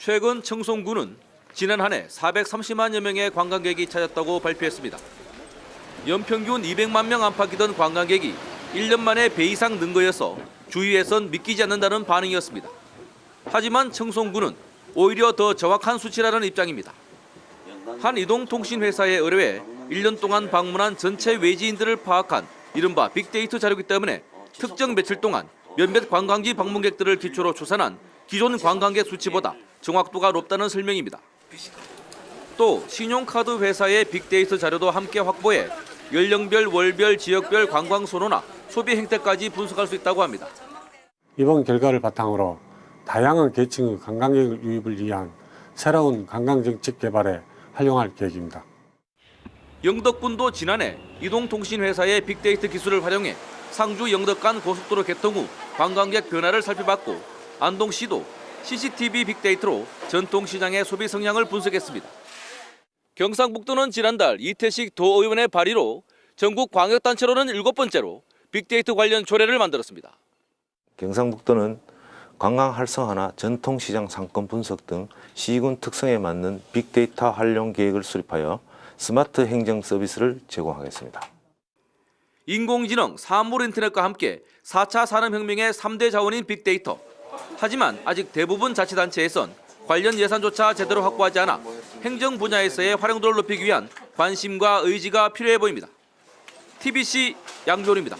최근 청송군은 지난 한 해 430만여 명의 관광객이 찾았다고 발표했습니다. 연평균 200만 명 안팎이던 관광객이 1년 만에 배 이상 는 거여서 주위에선 믿기지 않는다는 반응이었습니다. 하지만 청송군은 오히려 더 정확한 수치라는 입장입니다. 한 이동통신회사의 의뢰에 1년 동안 방문한 전체 외지인들을 파악한 이른바 빅데이터 자료이기 때문에 특정 며칠 동안 몇몇 관광지 방문객들을 기초로 추산한 기존 관광객 수치보다 정확도가 높다는 설명입니다. 또 신용카드 회사의 빅데이터 자료도 함께 확보해 연령별, 월별, 지역별 관광 선호나 소비 행태까지 분석할 수 있다고 합니다. 이번 결과를 바탕으로 다양한 계층의 관광객 유입을 위한 새로운 관광 정책 개발에 활용할 계획입니다. 영덕군도 지난해 이동통신회사의 빅데이터 기술을 활용해 상주 영덕 간 고속도로 개통 후 관광객 변화를 살펴봤고 안동시도 CCTV 빅데이터로 전통시장의 소비 성향을 분석했습니다. 경상북도는 지난달 이태식 도의원의 발의로 전국 광역단체로는 일곱 번째로 빅데이터 관련 조례를 만들었습니다. 경상북도는 관광 활성화나 전통시장 상권 분석 등 시군 특성에 맞는 빅데이터 활용 계획을 수립하여 스마트 행정 서비스를 제공하겠습니다. 인공지능, 사물 인터넷과 함께 4차 산업혁명의 3대 자원인 빅데이터. 하지만 아직 대부분 자치단체에선 관련 예산조차 제대로 확보하지 않아 행정 분야에서의 활용도를 높이기 위한 관심과 의지가 필요해 보입니다. TBC 양조입니다.